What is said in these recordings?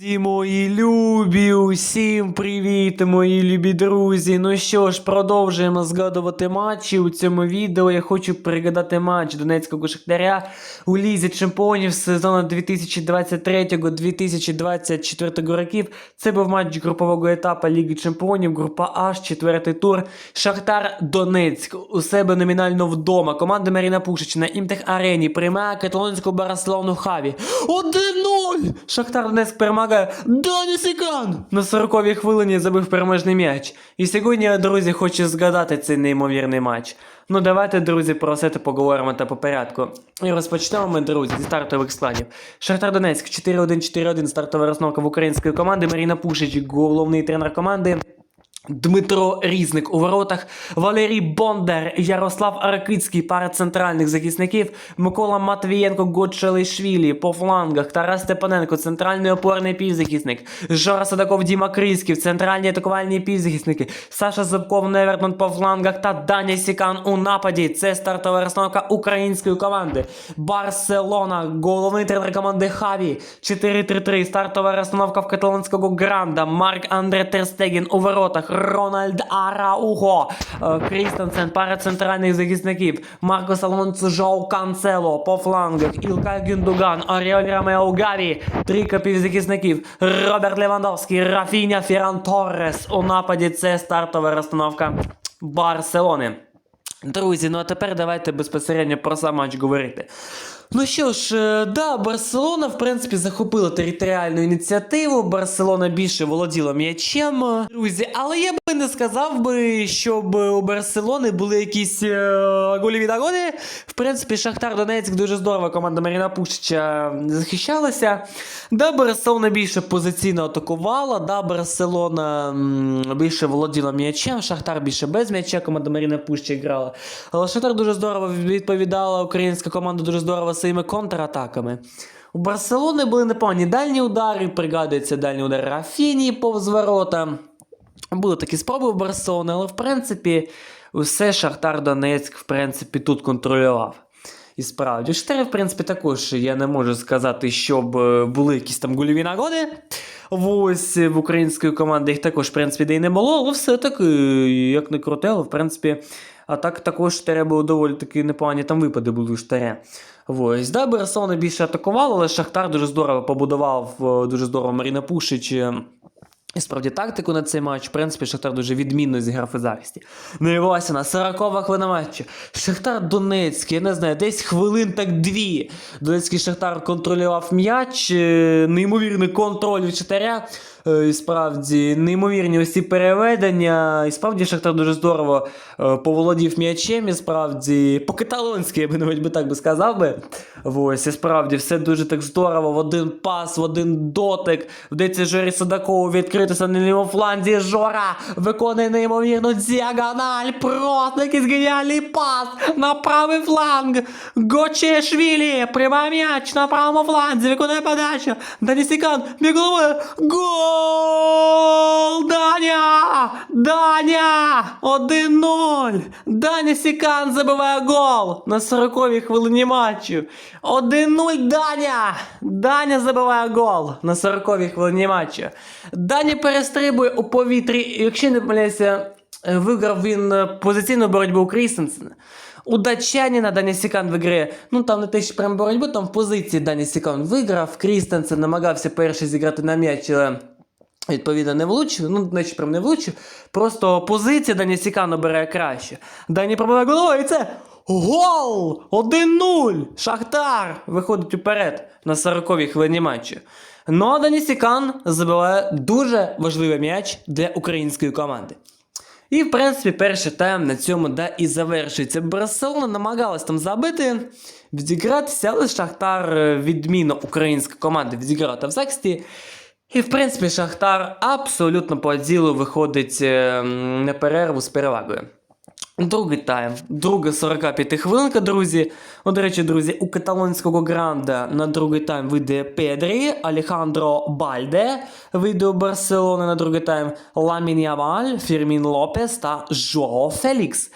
Друзі мої любі, усім привіт, мої любі друзі. Ну що ж, продовжуємо згадувати матчі. У цьому відео я хочу пригадати матч Донецького Шахтаря у Лізі Чемпіонів сезону 2023-2024 років. Це був матч групового етапу Ліги Чемпіонів, група H, четвертий тур. Шахтар Донецьк у себе номінально вдома. Команда Маріна Пушич на Імтех Арені приймає каталонську Барселону Хаві. 1-0! Шахтар Донецьк перемагає Дані Сикан! На 40-й хвилині забив переможний м'яч. І сьогодні я, друзі, хочу згадати цей неймовірний матч. Ну давайте, друзі, про все це поговоримо та по порядку. І розпочнемо ми, друзі, зі стартових складів. Шахтар Донецьк 4-1-4-1, стартова розновка в української команди. Маріна Пушич, головний тренер команди. Дмитро Різник у воротах, Валерій Бондар, Ярослав Аракицький, пара центральних захисників, Микола Матвієнко, Гочелишвілі по флангах, Тарас Степаненко, центральний опорний півзахисник, Жора Садаков, Діма Крисків, центральні атакувальні півзахисники, Саша Зубков, Невертман по флангах та Даня Сікан у нападі. Це стартова розстановка української команди. Барселона, головний тренер команди Хаві, 4-3-3, стартова розстановка в каталонського Гранда, Марк Андре Терстеген у воротах, Рональд Араухо, е, Крістенсен, пара центральних захисників, Маркос Алонсо Жоу Канцело по флангах, Ілка Гюндуган, Оріоль Ромео Гаві, трійка півзахисників, Роберт Левандовський, Рафіня Ферран Торрес у нападі. Це стартова розстановка Барселони. Друзі, ну а тепер давайте безпосередньо про сам матч говорити. Ну що ж, е, да, Барселона, в принципі, захопила територіальну ініціативу. Барселона більше володіла м'ячем. е, Друзі, але я би не сказав би, щоб у Барселони були якісь е, гольові нагоди. В принципі, Шахтар Донецьк дуже здорово команда Маріна Пущича захищалася. Да, Барселона більше позиційно атакувала. Да, Барселона більше володіла м'ячем, Шахтар більше без м'яча, команда Маріна Пущича грала. Але Шахтар дуже здорово відповідала, українська команда дуже здорово своїми контратаками. У Барселони були непогані дальні удари, пригадується дальні удари Рафіні повз ворота. Були такі спроби у Барселони, але в принципі усе Шахтар Донецьк в принципі тут контролював. І справді, Шахтаря, в принципі, також я не можу сказати, щоб е, були якісь там гольові нагоди. Ось е, в української команди їх також, в принципі, де й не було, але все-таки, як не крути, але в принципі, а так також Штаря було доволі таки непогані там випади були у Штаря. Ось, да, Барселона більше атакувала, але Шахтар дуже здорово побудував, е, дуже здорово Маріна Пушич. е, і справді тактику на цей матч, в принципі, Шахтар дуже відмінно зіграв у захисті. Ну і ось на 40 хвилина матчу. Шахтар Донецький, я не знаю, десь хвилин так дві. Донецький Шахтар контролював м'яч, е, неймовірний контроль від Шахтаря. Е, І справді, неймовірні ось ці переведення. І справді Шахтар дуже здорово е, поволодів м'ячем. І справді, по-каталонськи, я би навіть би так би сказав би. Ось, і справді, все дуже так здорово. В один пас, в один дотик. Вдається Жорі Судакову відкритися на лівому фланзі. Жора виконує неймовірну діагональ. Просто якийсь геніальний пас на правий фланг. Гочешвілі приймає м'яч на правому фланзі. Виконує подачу. Дані Сікан б'є головою. Гол! Даня! Даня! 1-0! Даня Сікан забиває гол на 40-й хвилині матчу. 1-0 Даня! Даня забиває гол на 40-й хвилині матчу. Даня перестрибує у повітрі. Якщо не помиляюся, е, виграв він е, позиційну боротьбу у Крістенсена. У датчанина Даня Сікан виграє, ну там не те, що прям боротьбу, там в позиції Даня Сікан виграв. Крістенсен намагався перший зіграти на м'яч, але Відповідно, не влучив, ну, значить, прям не влучив. Просто позиція Дані Сікану бере краще. Дані пробиває головою, і це гол! 1-0! Шахтар виходить уперед на 40-й хвилині матчу. Ну а Дані Сікан забиває дуже важливий м'яч для української команди. І, в принципі, перший тайм на цьому да і завершується. Барселона намагалась там забити, відігратися, але Шахтар е, відмінно українська команда відіграла в захисті. І, в принципі, Шахтар абсолютно по ділу виходить е, на перерву з перевагою. Другий тайм, друга 45 хвилинка, друзі. О, до речі, друзі, у каталонського гранда на другий тайм вийде Педрі, Алехандро Бальде вийде у Барселони на другий тайм, Ламін Ямаль, Фірмін Лопес та Жоао Фелікс.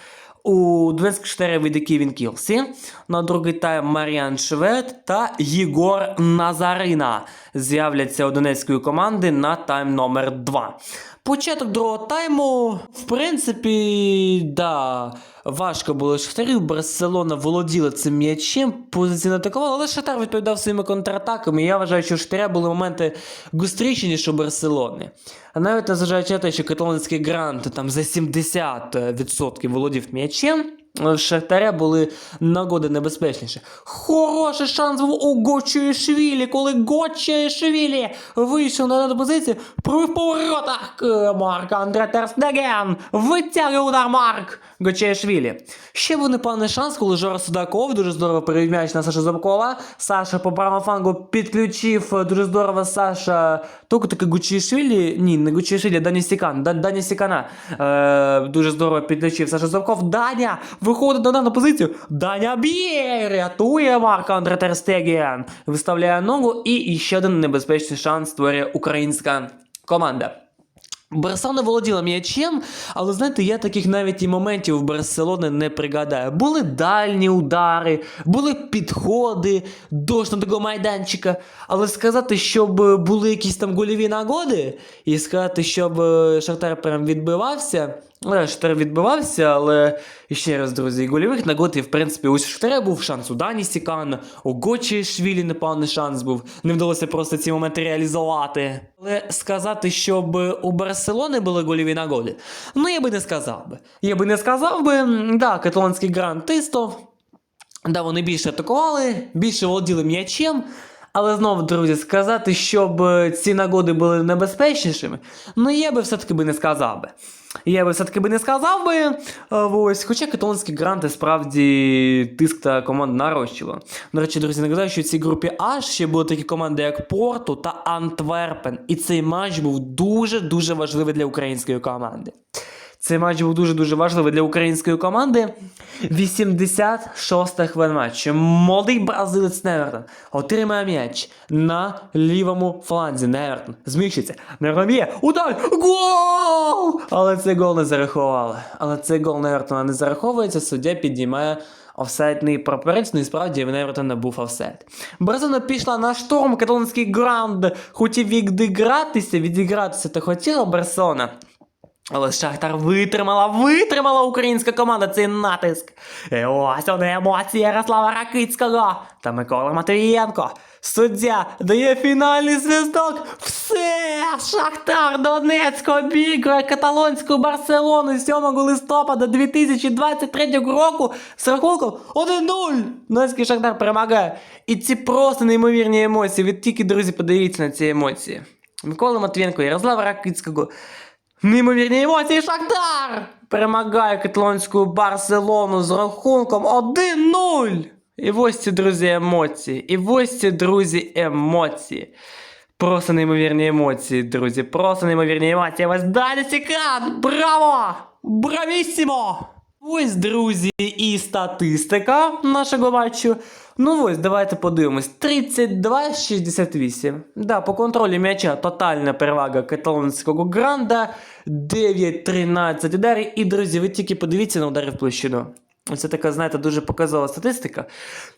У Донецьк 4 він Кілсі. На другий тайм Маріан Швед та Єгор Назарина з'являться у донецької команди на тайм номер 2. Початок другого тайму, в принципі, да, важко було Шахтарів. Барселона володіла цим м'ячем, позиційно атакувала, але Шахтар відповідав своїми контратаками. І я вважаю, що у Шахтаря були моменти гостріші, ніж у Барселони. А навіть незважаючи на те, що каталонський грант там за 70% володів м'ячем. Шахтаря були нагоди небезпечніші. Хороший шанс був у Гочуєшвілі, коли Гочуєшвілі вийшов на дану позицію, пробив по воротах Е, Марк Андре Терстеген. Витягує удар Марк Гочуєшвілі. Ще був непевний шанс, коли Жора Судаков дуже здорово перевів м'яч на Сашу Забкова. Саша по правому флангу підключив е, дуже здорово Саша. Тільки таки Гучішвілі, ні, не Гучішвілі, Дані Сікан. Дані Сікана е, дуже здорово підключив Саша Забков. Даня виходить на дану позицію. Даня б'є, рятує Марка Андре Терстеген. Виставляє ногу і ще один небезпечний шанс створює українська команда. Барселона володіла м'ячем, але знаєте, я таких навіть і моментів в Барселони не пригадаю. Були дальні удари, були підходи до такого майданчика. Але сказати, щоб були якісь там гольові нагоди, і сказати, щоб е, Шахтар прям відбивався. Ну, Шахтар відбивався, але ще раз, друзі, гольових нагод, і в принципі, ось Шахтаря був шанс у Дані Сікана, у Гочі Швілі непевний шанс був. Не вдалося просто ці моменти реалізувати. Але сказати, щоб у Барселони були гольові нагоди, ну я би не сказав би. Я би не сказав би, да, каталонський грант тистов. Да, вони більше атакували, більше володіли м'ячем. Але знову, друзі, сказати, щоб ці нагоди були небезпечнішими, ну я би все-таки би не сказав би. Я би все-таки би не сказав би. е, Ось, хоча каталонські гранти справді тиск та команд нарощило. До речі, друзі, нагадаю, що в цій групі А ще були такі команди, як Порту та Антверпен. І цей матч був дуже-дуже важливий для української команди. Цей матч був дуже-дуже важливий для української команди. 86-та хвилина матчу. Молодий бразилець Невертон отримає м'яч на лівому фланзі. Невертон зміщиться. Невертон б'є. Удар! Гол! Але цей гол не зарахували. Але цей гол Невертона не зараховується. Суддя піднімає офсайдний прапорець. Ну і справді в Невертона був офсайд. Барселона пішла на штурм. Каталонський гранд хотів відігратися, відігратися та хотіла Барселона. Але Шахтар витримала, витримала українська команда цей натиск. І ось вони емоції Ярослава Ракицького та Микола Матвієнко. Суддя дає фінальний свисток. Все! Шахтар Донецьк обігрує каталонську Барселону 7 листопада 2023 року з рахунком 1-0. Донецький Шахтар перемагає. І ці просто неймовірні емоції. Ви тільки, друзі, подивіться на ці емоції. Микола Матвієнко, Ярослава Ракицького. Неймовірні емоції Шахтар! Перемагає каталонську Барселону з рахунком 1-0. І ось ці, друзі, емоції. І ось ці, друзі, емоції. Просто неймовірні емоції, друзі. Просто неймовірні емоції. Ось далі Сікан! Браво! Бравісімо! Ось, друзі, і статистика нашого матчу. Ну ось, давайте подивимось. 32-68. Да, по контролю м'яча тотальна перевага каталонського гранда. 9-13 ударів. І, друзі, ви тільки подивіться на удари в площину. Це така, знаєте, дуже показова статистика.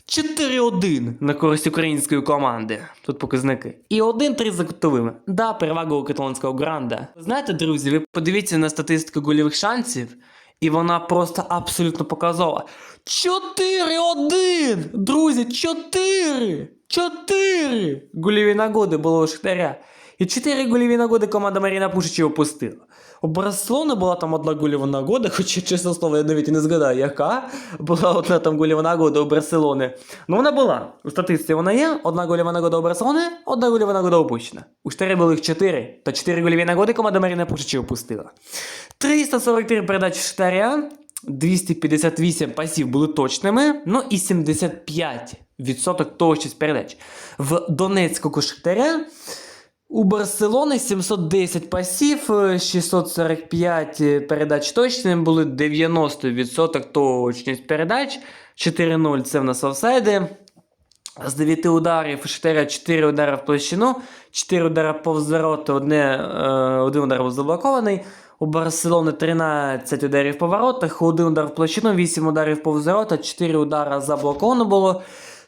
4-1 на користь української команди. Тут показники. І 1-3 за кутовими. Да, перевага у каталонського гранда. Знаєте, друзі, ви подивіться на статистику гольових шансів, і вона просто абсолютно показова. 4-1! Друзі, 4! 4! Гуліві нагоди було у Шахтаря. І 4 гольові нагоди команда Маріна Пушича опустила. У Барселони була там одна гольова нагода, хоча, чесно слово, я навіть і не згадаю, яка була одна там гольова нагода у Барселони. Ну вона була. У статистиці вона є. Одна гольова нагода у Барселони, одна гольова нагода опущена. У Штарі було їх 4, та 4 гольові нагоди команда Маріна Пушича опустила. 343 передачі Штаря, 258 пасів були точними, ну і 75% точність передач. В Донецького Шахтаря у Барселони 710 пасів, е, 645 передач точними, були 90% точність передач, 4-0 це в нас офсайди. З 9 ударів Шахтаря 4 удари в площину, 4 удари повз ворота, е, один удар був заблокований. У Барселони 13 ударів по воротах, 1 удар в площину, 8 ударів повз ворота, 4 удара заблоковано було.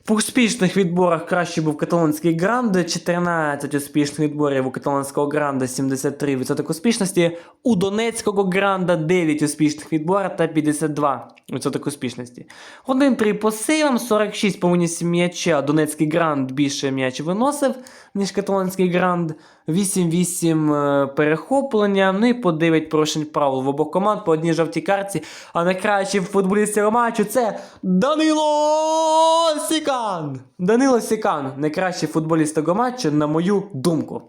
По успішних відборах краще був каталонський гранде, 14 успішних відборів у каталонського гранда, 73% успішності. У донецького гранда 9 успішних відборів та 52% успішності. 1-3 по сейвам, 46 по винісі м'яча. Донецький гранд більше м'яч виносив, ніж каталонський гранд. 8-8 е, перехоплення, ну і по 9 порушень правил в обох команд, по одній жовтій карті. А найкращий футболіст цього матчу це Данило Сікан! Данило Сікан, найкращий футболіст того матчу, на мою думку.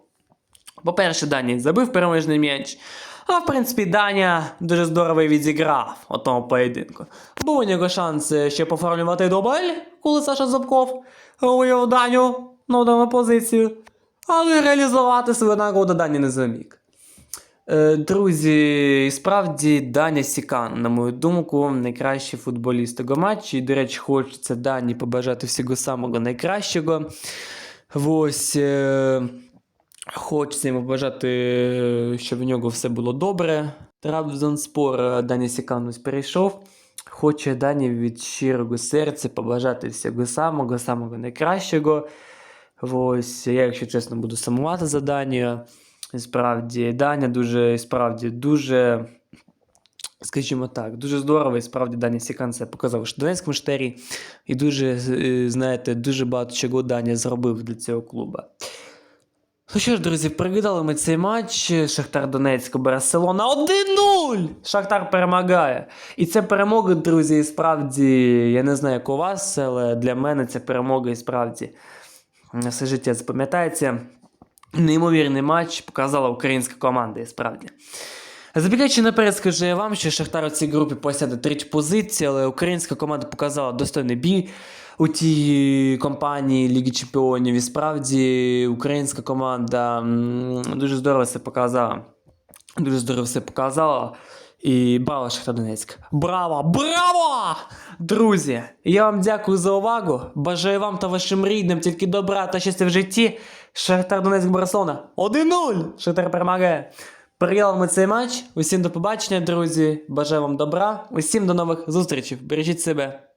По-перше, Дані забив переможний м'яч. А в принципі, Даня дуже здорово відзіграв у тому поєдинку. Був у нього шанс е, ще поформлювати дубль, коли Саша Зубков вивів Даню на ударну позицію. Але реалізувати свою нагоду Дані не зміг. Е, Друзі, і справді Даня Сікан, на мою думку, найкращий футболіст того матчу. І, до речі, хочеться Дані побажати всього самого найкращого. Ось. Е... Хочеться йому побажати, е, щоб в нього все було добре. Трабзонспор е, Дані Сікан ось перейшов. Хоче Дані від щирого серця побажати всього самого, самого найкращого. Ось, я, якщо чесно, буду сумувати за Данію. Справді, Даня дуже, справді, дуже, скажімо так, дуже здорово, і справді Даня Сікан це показав у Донецькому штері. І дуже, е, знаєте, дуже багато чого Даня зробив для цього клуба. Ну що ж, друзі, пригадали ми цей матч. Шахтар Донецьк, Барселона 1-0! Шахтар перемагає. І це перемога, друзі, і справді, я не знаю, як у вас, але для мене це перемога і справді все життя запам'ятається. Неймовірний матч показала українська команда, і справді. Забігаючи наперед, скажу я вам, що Шахтар у цій групі посяде третю позицію, але українська команда показала достойний бій у тій компанії Ліги Чемпіонів. І справді українська команда дуже здорово все показала. Дуже здорово все показала. І браво, Шахтар Донецьк. Браво! Браво! Друзі! Я вам дякую за увагу. Бажаю вам та вашим рідним тільки добра та щастя в житті. Шахтар Донецьк Барселона 1-0! Шахтар перемагає. Перегляли ми цей матч. Усім до побачення, друзі. Бажаю вам добра. Усім до нових зустрічей. Бережіть себе.